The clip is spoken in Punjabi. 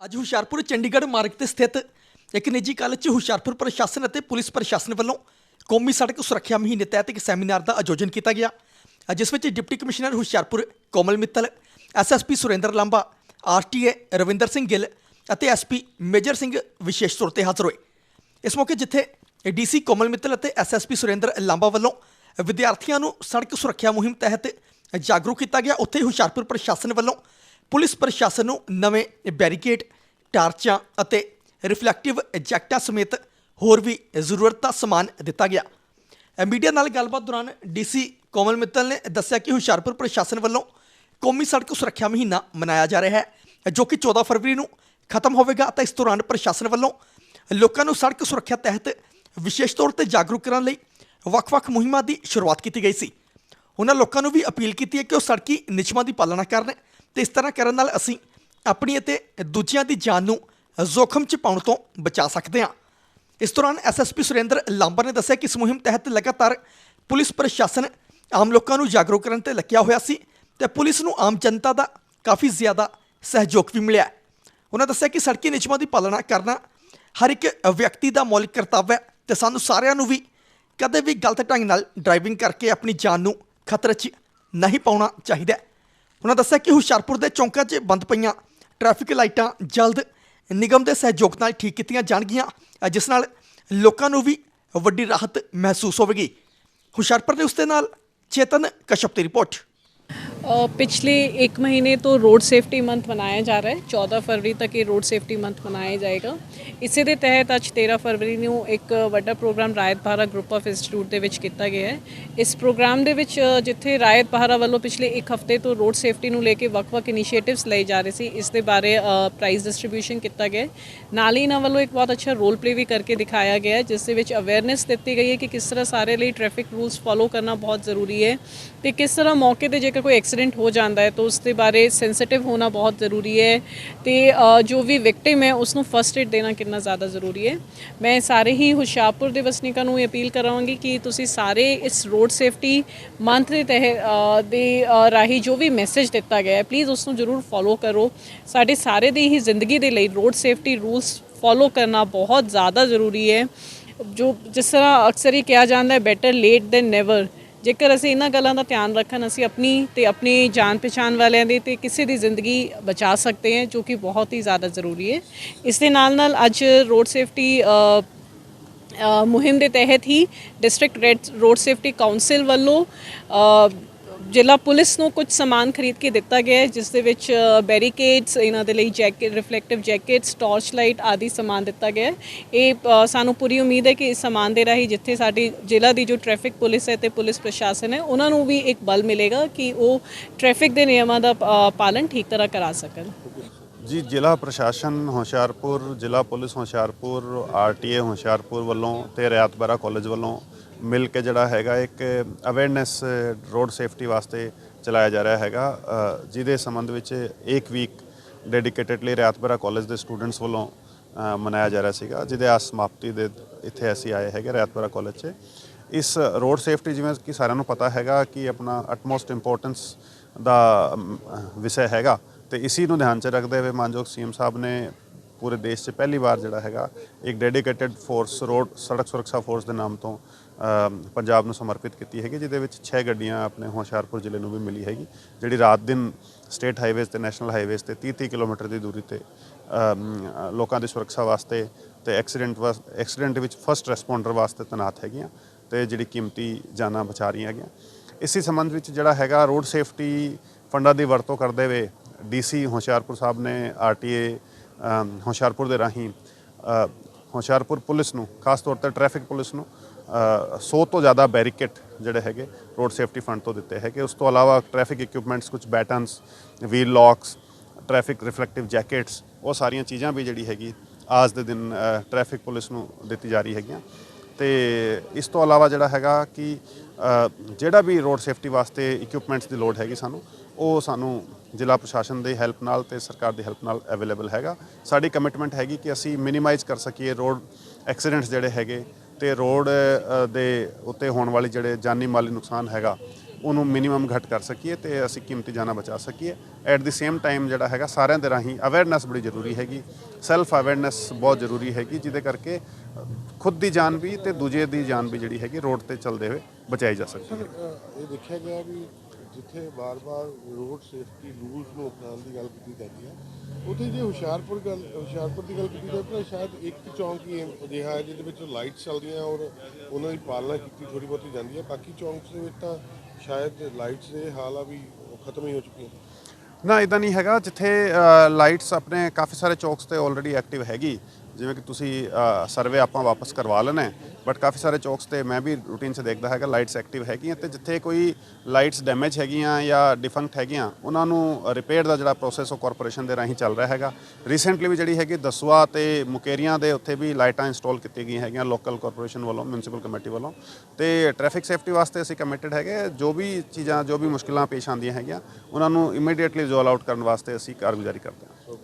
ਅੱਜ ਹੁਸ਼ਿਆਰਪੁਰ ਚੰਡੀਗੜ੍ਹ ਮਾਰਗ ਤੇ ਸਥਿਤ ਇੱਕ ਨਿੱਜੀ ਕਾਲਜ 'ਚ ਹੁਸ਼ਿਆਰਪੁਰ ਪ੍ਰਸ਼ਾਸਨ ਅਤੇ ਪੁਲਿਸ ਪ੍ਰਸ਼ਾਸਨ ਵੱਲੋਂ ਕੌਮੀ ਸੜਕ ਸੁਰੱਖਿਆ ਮਹੀਨੇ ਤਹਿਤ ਇੱਕ ਸੈਮੀਨਾਰ ਦਾ ਆਯੋਜਨ ਕੀਤਾ ਗਿਆ, ਜਿਸ ਵਿੱਚ deputy commissioner Hoshiarpur Komal Mittal SSP Surinder Lamba RTA Ravinder Singh Gill ਅਤੇ ਐਸਪੀ ਮੇਜਰ ਸਿੰਘ ਵਿਸ਼ੇਸ਼ ਤੌਰ ਤੇ ਹਾਜ਼ਰ ਹੋਏ। ਇਸ ਮੌਕੇ ਜਿੱਥੇ ਡੀਸੀ ਕੋਮਲ ਮਿੱਤਲ ਅਤੇ ਐਸਐਸਪੀ ਸੁਰਿੰਦਰ ਲਾਂਬਾ ਵੱਲੋਂ ਵਿਦਿਆਰਥੀਆਂ ਨੂੰ ਸੜਕ ਸੁਰੱਖਿਆ ਮੁਹਿੰਮ ਤਹਿਤ ਜਾਗਰੂਕ ਕੀਤਾ ਗਿਆ, ਉੱਥੇ ਹੁਸ਼ਿਆਰਪੁਰ ਪ੍ਰਸ਼ਾਸਨ ਵੱਲੋਂ ਪੁਲਿਸ ਪ੍ਰਸ਼ਾਸਨ ਨੂੰ ਨਵੇਂ ਬੈਰੀਕੇਡ, ਟਾਰਚਾਂ ਅਤੇ ਰਿਫਲੈਕਟਿਵ ਜੈਕਟਾਂ ਸਮੇਤ ਹੋਰ ਵੀ ਜ਼ਰੂਰਤ ਦਾ ਸਮਾਨ ਦਿੱਤਾ ਗਿਆ। ਮੀਡੀਆ ਨਾਲ ਗੱਲਬਾਤ ਦੌਰਾਨ ਡੀਸੀ ਕੋਮਲ ਮਿੱਤਲ ਨੇ ਦੱਸਿਆ ਕਿ ਹੁਸ਼ਿਆਰਪੁਰ ਪ੍ਰਸ਼ਾਸਨ ਵੱਲੋਂ ਕੌਮੀ ਸੜਕ ਸੁਰੱਖਿਆ ਮਹੀਨਾ ਮਨਾਇਆ ਜਾ ਰਿਹਾ ਹੈ, ਜੋ ਕਿ 14 ਫਰਵਰੀ ਨੂੰ ਖਤਮ ਹੋਵੇਗਾ ਅਤੇ ਇਸ ਦੌਰਾਨ ਪ੍ਰਸ਼ਾਸਨ ਵੱਲੋਂ ਲੋਕਾਂ ਨੂੰ ਸੜਕ ਸੁਰੱਖਿਆ ਤਹਿਤ ਵਿਸ਼ੇਸ਼ ਤੌਰ ਤੇ ਜਾਗਰੂਕ ਕਰਨ ਲਈ ਵੱਖ-ਵੱਖ ਮੁਹਿੰਮਾਂ ਦੀ ਸ਼ੁਰੂਆਤ ਕੀਤੀ ਗਈ ਸੀ। ਉਹਨਾਂ ਲੋਕਾਂ ਨੂੰ ਵੀ ਅਪੀਲ ਕੀਤੀ ਹੈ ਕਿ ਉਹ ਸੜਕੀ ਨਿਯਮਾਂ ਦੀ ਪਾਲਣਾ ਕਰਨ ਤੇ ਇਸ ਤਰ੍ਹਾਂ ਕਰਨ ਨਾਲ ਅਸੀਂ ਆਪਣੀ ਅਤੇ ਦੂਜਿਆਂ ਦੀ ਜਾਨ ਨੂੰ ਜ਼ੋਖਮ 'ਚ ਪਾਉਣ ਤੋਂ ਬਚਾ ਸਕਦੇ ਹਾਂ। ਇਸ ਦੌਰਾਨ ਐਸਐਸਪੀ ਸੁਰਿੰਦਰ ਲਾਂਬਰ ਨੇ ਦੱਸਿਆ ਕਿ ਇਸ ਮੁਹਿੰਮ ਤਹਿਤ ਲਗਾਤਾਰ ਪੁਲਿਸ ਪ੍ਰਸ਼ਾਸਨ ਆਮ ਲੋਕਾਂ ਨੂੰ ਜਾਗਰੂਕ ਕਰਨ ਤੇ ਲੱਗਿਆ ਹੋਇਆ ਸੀ ਤੇ ਪੁਲਿਸ ਨੂੰ ਆਮ ਜਨਤਾ ਦਾ ਕਾਫੀ ਜ਼ਿਆਦਾ ਸਹਿਯੋਗ ਵੀ ਮਿਲਿਆ ਉਹਨਾਂ ਦੱਸਿਆ ਕਿ ਸੜਕੀ ਨਿਯਮਾਂ ਦੀ ਪਾਲਣਾ ਕਰਨਾ ਹਰ ਇੱਕ ਵਿਅਕਤੀ ਦਾ ਮੌਲਿਕ ਕਰਤੱਵ ਹੈ ਤੇ ਸਾਨੂੰ ਸਾਰਿਆਂ ਨੂੰ ਵੀ ਕਦੇ ਵੀ ਗਲਤ ਢੰਗ ਨਾਲ ਡਰਾਈਵਿੰਗ ਕਰਕੇ ਆਪਣੀ ਜਾਨ ਨੂੰ ਖਤਰੇ 'ਚ ਨਹੀਂ ਪਾਉਣਾ ਚਾਹੀਦਾ ਉਹਨਾਂ ਦੱਸਿਆ ਕਿ ਹੁਸ਼ਿਆਰਪੁਰ ਦੇ ਚੌਂਕਾਂ 'ਚ ਬੰਦ ਪਈਆਂ ਟ੍ਰੈਫਿਕ ਲਾਈਟਾਂ ਜਲਦ ਨਿਗਮ ਦੇ ਸਹਿਯੋਗ ਨਾਲ ਠੀਕ ਕੀਤੀਆਂ ਜਾਣਗੀਆਂ ਜਿਸ ਨਾਲ ਲੋਕਾਂ ਨੂੰ ਵੀ ਵੱਡੀ ਰਾਹਤ ਮਹਿਸੂਸ ਹੋਵੇਗੀ। ਹੁਸ਼ਿਆਰਪੁਰ ਦੇ ਉਸਤੇ ਨਾਲ ਚੇਤਨ ਕਸ਼ਪ ਦੀ ਰਿਪੋਰਟ। पिछले एक महीने तो रोड सेफ्टी मंथ मनाया जा रहा है 14 ਫਰਵਰੀ ਤੱਕ ਇਹ ਰੋਡ ਸੇਫਟੀ ਮੰਥ ਮਨਾਇਆ ਜਾਏਗਾ ਇਸੇ ਦੇ ਤਹਿਤ ਅੱਜ 13 ਫਰਵਰੀ ਨੂੰ ਇੱਕ ਵੱਡਾ program Rayat Bahra group of institute ਦੇ ਵਿੱਚ ਕੀਤਾ ਗਿਆ ਹੈ ਇਸ ਪ੍ਰੋਗਰਾਮ ਦੇ ਵਿੱਚ ਅ, ਜਿੱਥੇ ਰਾਇਤ ਬਹਾਰਾ ਵੱਲੋਂ ਪਿਛਲੇ ਇੱਕ ਹਫ਼ਤੇ ਤੋਂ ਰੋਡ ਸੇਫਟੀ ਨੂੰ ਲੈ ਕੇ ਵੱਖ-ਵੱਖ ਇਨੀਸ਼ੀਏਟਿਵਸ ਲਏ ਜਾ ਰਹੇ ਸੀ ਇਸ ਦੇ ਬਾਰੇ ਪ੍ਰਾਈਜ਼ ਡਿਸਟ੍ਰੀਬਿਊਸ਼ਨ ਕੀਤਾ ਗਿਆ ਹੈ। ਨਾਲ ਹੀ ਇਹਨਾਂ ਵੱਲੋਂ ਇੱਕ ਬਹੁਤ ਅੱਛਾ ਰੋਲ ਪਲੇ ਵੀ ਕਰਕੇ ਦਿਖਾਇਆ ਗਿਆ ਹੈ ਜਿਸ ਦੇ ਵਿੱਚ ਅਵੇਅਰਨੈਸ ਦਿੱਤੀ ਗਈ ਹੈ ਕਿ ਕਿਸ ਤਰ੍ਹਾਂ ਸਾਰੇ ਲਈ ਟ੍ਰੈਫਿਕ ਰੂਲਸ ਫੋਲੋ ਕਰਨਾ ਬਹੁਤ ਜ਼ਰੂਰੀ ਹੈ ਤੇ ਕਿਸ ਤਰ੍ਹਾਂ ਮੌਕੇ ਤੇ ਜੇਕਰ ਕੋਈ ਐਕਸੀਡੈਂਟ ਹੋ ਜਾਂਦਾ ਹੈ ਤਾਂ ਉਸ ਦੇ ਬਾਰੇ ਸੈਂਸਿਟਿਵ ਹੋਣਾ ਬਹੁਤ ਜ਼ਰੂਰੀ ਹੈ ਤੇ ਅ, ਜੋ ਵੀ ਵਿਕਟਿਮ ਹੈ ਉਸ ਨੂੰ ਫਸਟ ਏਡ ਦੇਣਾ ਕਿੰਨਾ ਜ਼ਿਆਦਾ ਜ਼ਰੂਰੀ ਹੈ। ਮੈਂ ਸਾਰੇ ਹੀ ਹੁਸ਼ਿਆਰਪੁਰ ਦੇ ਵਸਨੀਕਾਂ ਨੂੰ ਇਹ ਅਪੀਲ ਕਰਾਂਗੀ ਕਿ ਤੁਸੀਂ ਸਾਰੇ ਇਸ ਰੋਡ ਸੇਫਟੀ ਮੰਥ ਦੇ ਤਹਿਤ ਦੇ ਰਾਹੀਂ ਜੋ ਵੀ ਮੈਸੇਜ ਦਿੱਤਾ ਗਿਆ ਹੈ ਪਲੀਜ਼ ਉਸ ਨੂੰ ਜ਼ਰੂਰ ਫੋਲੋ ਕਰੋ। ਸਾਡੇ ਸਾਰੇ ਦੀ ਹੀ ਜ਼ਿੰਦਗੀ ਦੇ ਲਈ ਰੋਡ ਸੇਫਟੀ ਰੂਲਸ ਫੋਲੋ ਕਰਨਾ ਬਹੁਤ ਜ਼ਿਆਦਾ ਜ਼ਰੂਰੀ ਹੈ। ਜੋ ਜਿਸ ਤਰ੍ਹਾਂ ਅਕਸਰ ਹੀ ਕਿਹਾ ਜਾਂਦਾ ਹੈ ਬੈਟਰ ਲੇਟ ਦੈਨ ਨੈਵਰ ਜੇਕਰ ਅਸੀਂ ਇਹਨਾਂ ਗੱਲਾਂ ਦਾ ਧਿਆਨ ਰੱਖਣ, ਅਸੀਂ ਆਪਣੀ ਤੇ ਆਪਣੀ ਜਾਣ ਪਛਾਣ ਵਾਲਿਆਂ ਦੇ ਤੇ ਕਿਸੇ ਦੀ ਜ਼ਿੰਦਗੀ ਬਚਾ ਸਕਦੇ ਹਾਂ, ਜੋ ਕਿ ਬਹੁਤ ਹੀ ਜ਼ਿਆਦਾ ਜ਼ਰੂਰੀ ਹੈ। ਇਸ ਦੇ ਨਾਲ ਨਾਲ ਅੱਜ ਰੋਡ ਸੇਫਟੀ ਮੁਹਿੰਮ ਦੇ ਤਹਿਤ ਹੀ ਡਿਸਟ੍ਰਿਕਟ ਰੋਡ ਸੇਫਟੀ ਕਾਉਂਸਲ ਵੱਲੋਂ ਜ਼ਿਲ੍ਹਾ ਪੁਲਿਸ ਨੂੰ ਕੁਝ ਸਮਾਨ ਖਰੀਦ ਕੇ ਦਿੱਤਾ ਗਿਆ ਹੈ, ਜਿਸ ਦੇ ਵਿੱਚ ਬੈਰੀਕੇਡਸ ਇਹਨਾਂ ਦੇ ਲਈ jacket reflective jackets torch light ਆਦਿ ਸਮਾਨ ਦਿੱਤਾ ਗਿਆ ਹੈ। ਇਹ ਸਾਨੂੰ ਪੂਰੀ ਉਮੀਦ ਹੈ ਕਿ ਇਸ ਸਮਾਨ ਦੇ ਰਾਹੀਂ ਜਿੱਥੇ ਸਾਡੀ ਜ਼ਿਲ੍ਹਾ ਦੀ ਜੋ ਟ੍ਰੈਫਿਕ ਪੁਲਿਸ ਹੈ ਤੇ ਪੁਲਿਸ ਪ੍ਰਸ਼ਾਸਨ ਹੈ, ਉਹਨਾਂ ਨੂੰ ਵੀ ਇੱਕ ਬਲ ਮਿਲੇਗਾ ਕਿ ਉਹ ਟ੍ਰੈਫਿਕ ਦੇ ਨਿਯਮਾਂ ਦਾ ਪਾਲਣ ਠੀਕ ਤਰ੍ਹਾਂ ਕਰਾ ਸਕਣ। ਜੀ, ਜ਼ਿਲ੍ਹਾ ਪ੍ਰਸ਼ਾਸਨ ਹੁਸ਼ਿਆਰਪੁਰ, ਜ਼ਿਲ੍ਹਾ ਪੁਲਿਸ ਹੁਸ਼ਿਆਰਪੁਰ ਆਰਟੀਏ ਹੁਸ਼ਿਆਰਪੁਰ ਵੱਲੋਂ ਤੇ ਰਿਆਤ ਬਾਰਾ ਕਾਲਜ ਵੱਲੋਂ ਮਿਲ ਕੇ ਜਿਹੜਾ ਹੈਗਾ ਇੱਕ ਅਵੇਅਰਨੈਸ ਰੋਡ ਸੇਫਟੀ ਵਾਸਤੇ ਚਲਾਇਆ ਜਾ ਰਿਹਾ ਹੈਗਾ। ਜਿਹਦੇ ਸੰਬੰਧ ਵਿੱਚ ਇੱਕ ਵੀਕ ਡੈਡੀਕੇਟਡਲੀ ਰਿਆਤ ਬਾਰਾ ਕਾਲਜ ਦੇ ਸਟੂਡੈਂਟਸ ਵੱਲੋਂ ਮਨਾਇਆ ਜਾ ਰਿਹਾ ਸੀਗਾ, ਜਿਹਦੇ ਆ ਸਮਾਪਤੀ ਦੇ ਇੱਥੇ ਅਸੀਂ ਆਏ ਹੈਗੇ ਰਿਆਤਪੁਰਾ ਬਾਰਾ ਕਾਲਜ 'ਚ। ਇਸ ਰੋਡ ਸੇਫਟੀ ਜਿਵੇਂ ਕਿ ਸਾਰਿਆਂ ਨੂੰ ਪਤਾ ਹੈਗਾ ਕਿ ਆਪਣਾ ਅਟਮੋਸਟ ਇੰਪੋਰਟੈਂਸ ਦਾ ਵਿਸ਼ਾ ਹੈਗਾ। ਤੇ ਇਸੀ ਨੂੰ ਧਿਆਨ 'ਚ ਰੱਖਦੇ ਹੋਏ ਮਾਨਯੋਗ ਸੀਐਮ ਸਾਹਿਬ ਨੇ ਪੂਰੇ ਦੇਸ਼ 'ਚ ਪਹਿਲੀ ਵਾਰ ਜਿਹੜਾ ਹੈਗਾ, ਇੱਕ ਡੈਡੀਕੇਟਿਡ ਫੋਰਸ ਰੋਡ ਸੜਕ ਸੁਰੱਖਿਆ ਫੋਰਸ ਦੇ ਨਾਮ ਤੋਂ ਪੰਜਾਬ ਨੂੰ ਸਮਰਪਿਤ ਕੀਤੀ ਹੈਗੀ, ਜਿਹਦੇ ਵਿੱਚ 6 ਗੱਡੀਆਂ ਆਪਣੇ ਹੁਸ਼ਿਆਰਪੁਰ ਜ਼ਿਲ੍ਹੇ ਨੂੰ ਵੀ ਮਿਲੀ ਹੈਗੀ, ਜਿਹੜੀ ਰਾਤ ਦਿਨ ਸਟੇਟ ਹਾਈਵੇਜ਼ ਤੇ ਨੈਸ਼ਨਲ ਹਾਈਵੇਜ਼ ਤੇ 30-30 ਕਿਲੋਮੀਟਰ ਦੀ ਦੂਰੀ ਤੇ ਲੋਕਾਂ ਦੀ ਸੁਰੱਖਿਆ ਵਾਸਤੇ ਤੇ ਐਕਸੀਡੈਂਟ ਵਾਸ ਐਕਸੀਡੈਂਟ ਵਿੱਚ ਫਸਟ ਰਿਸਪੌਂਡਰ ਵਾਸਤੇ ਤੈਨਾਤ ਹੈਗੀਆਂ ਤੇ ਜਿਹੜੀ ਕੀਮਤੀ ਜਾਨਾਂ ਬਚਾ ਰਹੀਆਂ ਹੈਗੀਆਂ। ਇਸੇ ਸੰਬੰਧ ਵਿੱਚ ਜਿਹੜਾ ਹੈਗਾ ਰੋਡ ਸੇਫਟੀ ਫੰਡਾਂ ਦੀ ਵਰਤੋਂ ਕਰਦੇ ਹੋਏ ਡੀਸੀ ਹੁਸ਼ਿਆਰਪੁਰ ਸਾਹਿਬ ਨੇ ਆਰਟੀਏ ਹੁਸ਼ਿਆਰਪੁਰ ਦੇ ਰਾਹੀਂ ਹੁਸ਼ਿਆਰਪੁਰ ਪੁਲਿਸ ਨੂੰ, ਖਾਸ ਤੌਰ ਤੇ ਟ੍ਰੈਫਿਕ ਪੁਲਿਸ ਨੂੰ 100 ਤੋਂ ਜ਼ਿਆਦਾ ਬੈਰੀਕੇਟ ਜਿਹੜੇ ਹੈਗੇ ਰੋਡ ਸੇਫਟੀ ਫੰਡ ਤੋਂ ਦਿੱਤੇ ਹੈਗੇ। ਉਸ ਤੋਂ ਇਲਾਵਾ ਟ੍ਰੈਫਿਕ ਇਕਵਿਪਮੈਂਟਸ ਕੁਝ batons wheel locks traffic reflective jackets ਉਹ ਸਾਰੀਆਂ ਚੀਜ਼ਾਂ ਵੀ ਜਿਹੜੀ ਹੈਗੀ ਅੱਜ ਦੇ ਦਿਨ ਟ੍ਰੈਫਿਕ ਪੁਲਿਸ ਨੂੰ ਦਿੱਤੀ ਜਾ ਰਹੀ ਹੈਗੀਆਂ। ਤੇ ਇਸ ਤੋਂ ਇਲਾਵਾ ਜਿਹੜਾ ਹੈਗਾ ਕਿ ਜਿਹੜਾ ਵੀ ਰੋਡ ਸੇਫਟੀ ਵਾਸਤੇ ਇਕਵਿਪਮੈਂਟਸ ਦੀ ਲੋੜ ਹੈਗੀ ਸਾਨੂੰ, ਉਹ ਸਾਨੂੰ ਜ਼ਿਲ੍ਹਾ ਪ੍ਰਸ਼ਾਸਨ ਦੀ ਹੈਲਪ ਨਾਲ ਤੇ ਸਰਕਾਰ ਦੀ ਹੈਲਪ ਨਾਲ ਅਵੇਲੇਬਲ ਹੈਗਾ। ਸਾਡੀ ਕਮਿਟਮੈਂਟ ਹੈਗੀ ਕਿ ਅਸੀਂ ਮਿਨੀਮਾਈਜ਼ ਕਰ ਸਕੀਏ ਰੋਡ ਐਕਸੀਡੈਂਟਸ ਜਿਹੜੇ ਹੈਗੇ ਤੇ ਰੋਡ ਦੇ ਉੱਤੇ ਹੋਣ ਵਾਲੇ ਜਿਹੜੇ ਜਾਨੀ ਮਾਲੀ ਨੁਕਸਾਨ ਹੈਗਾ, ਉਹਨੂੰ ਮਿਨੀਮਮ ਘਟ ਕਰ ਸਕੀਏ ਤੇ ਅਸੀਂ ਕੀਮਤੀ ਜਾਨਾਂ ਬਚਾ ਸਕੀਏ। ਐਟ ਦੀ ਸੇਮ ਟਾਈਮ ਜਿਹੜਾ ਹੈਗਾ, ਸਾਰਿਆਂ ਦੇ ਰਾਹੀਂ ਅਵੇਅਰਨੈਸ ਬੜੀ ਜ਼ਰੂਰੀ ਹੈਗੀ। ਸੈਲਫ ਅਵੇਅਰਨੈਸ ਬਹੁਤ ਜ਼ਰੂਰੀ ਹੈਗੀ, ਜਿਹਦੇ ਕਰਕੇ ਖੁਦ ਦੀ ਜਾਨ ਵੀ ਤੇ ਦੂਜੇ ਦੀ ਜਾਨ ਵੀ ਜਿਹੜੀ ਹੈਗੀ ਰੋਡ ਤੇ ਚੱਲਦੇ ਹੋਏ ਬਚਾਈ ਜਾ ਸਕਦੀ ਹੈ। ਇਹ ਦੇਖਿਆ ਗਿਆ ਵੀ ਜਿੱਥੇ ਵਾਰ ਵਾਰ ਰੋਡ ਸੇਫਟੀ ਰੂਲਸ ਨੂੰ ਅਪਣਾਉਣ ਦੀ ਗੱਲ ਕੀਤੀ ਜਾਂਦੀ ਹੈ ਉੱਥੇ ਜੇ ਹੁਸ਼ਿਆਰਪੁਰ ਗੱਲ, ਹੁਸ਼ਿਆਰਪੁਰ ਦੀ ਗੱਲ ਕੀਤੀ ਜਾਵੇ ਤਾਂ ਸ਼ਾਇਦ ਇੱਕ ਚੌਂਕ ਹੀ ਅਜਿਹਾ ਹੈ ਜਿਹਦੇ ਵਿੱਚ ਲਾਈਟਸ ਚੱਲਦੀਆਂ ਔਰ ਉਹਨਾਂ ਦੀ ਪਾਲਣਾ ਕੀਤੀ ਥੋੜੀ ਬਹੁਤੀ ਜਾਂਦੀ ਹੈ। ਬਾਕੀ ਚੌਂਕਸ ਦੇ ਵਿੱਚ ਤਾਂ ਸ਼ਾਇਦ ਲਾਈਟਸ ਦੇ ਹਾਲ ਆ ਵੀ ਖਤਮ ਹੀ ਹੋ ਚੁੱਕੀਆਂ। ਨਾ ਇਦਾਂ ਨਹੀਂ ਹੈਗਾ। ਜਿੱਥੇ ਲਾਈਟਸ ਆਪਣੇ ਕਾਫੀ ਸਾਰੇ ਚੌਕਸ ਤੇ ਆਲਰੇਡੀ ਐਕਟਿਵ ਹੈਗੀ। ਜਿਵੇਂ ਕਿ ਤੁਸੀਂ ਸਰਵੇ ਆਪਾਂ ਵਾਪਸ ਕਰਵਾ ਲੈਣਾ ਬਟ ਕਾਫੀ ਸਾਰੇ ਚੌਕਸ ਤੇ ਮੈਂ ਵੀ ਰੂਟੀਨ 'ਚ ਦੇਖਦਾ ਹੈਗਾ ਲਾਈਟਸ ਐਕਟਿਵ ਹੈਗੀਆਂ ਤੇ ਜਿੱਥੇ ਕੋਈ ਲਾਈਟਸ ਡੈਮੇਜ ਹੈਗੀਆਂ ਜਾਂ ਡਿਫੰਕਟ ਹੈਗੀਆਂ, ਉਹਨਾਂ ਨੂੰ ਰਿਪੇਅਰ ਦਾ ਜਿਹੜਾ ਪ੍ਰੋਸੈਸ ਉਹ ਕਾਰਪੋਰੇਸ਼ਨ ਦੇ ਰਾਹੀਂ ਚੱਲ ਰਿਹਾ ਹੈਗਾ। ਰੀਸੈਂਟਲੀ ਵੀ ਜਿਹੜੀ ਹੈਗੀ ਦਸਵਾ ਤੇ ਮੁਕੇਰੀਆਂ ਦੇ ਉੱਥੇ ਵੀ ਲਾਈਟਾਂ ਇੰਸਟਾਲ ਕੀਤੀਆਂ ਗਈਆਂ ਹੈਗੀਆਂ ਲੋਕਲ ਕਾਰਪੋਰੇਸ਼ਨ ਵੱਲੋਂ ਮਿਊਨਿਸਪਲ ਕਮੇਟੀ ਵੱਲੋਂ। ਤੇ ਟ੍ਰੈਫਿਕ ਸੇਫਟੀ ਵਾਸਤੇ ਅਸੀਂ ਕਮਿਟਡ ਹੈਗੇ, ਜੋ ਵੀ ਚੀਜ਼ਾਂ, ਜੋ ਵੀ ਮੁਸ਼ਕਿਲਾਂ ਪੇਸ਼ ਆਉਂਦੀਆਂ ਹੈਗੀਆਂ, ਉਹਨਾਂ ਨੂੰ ਇਮੀਡੀਏਟਲੀ ਰਿਜ਼ੋਲਵ ਆਊਟ ਕਰਨ ਵਾਸਤੇ ਅਸੀਂ ਕਾਰਗੁਜ਼ਾਰੀ ਕਰਦੇ ਹਾਂ। ਥੈਂਕ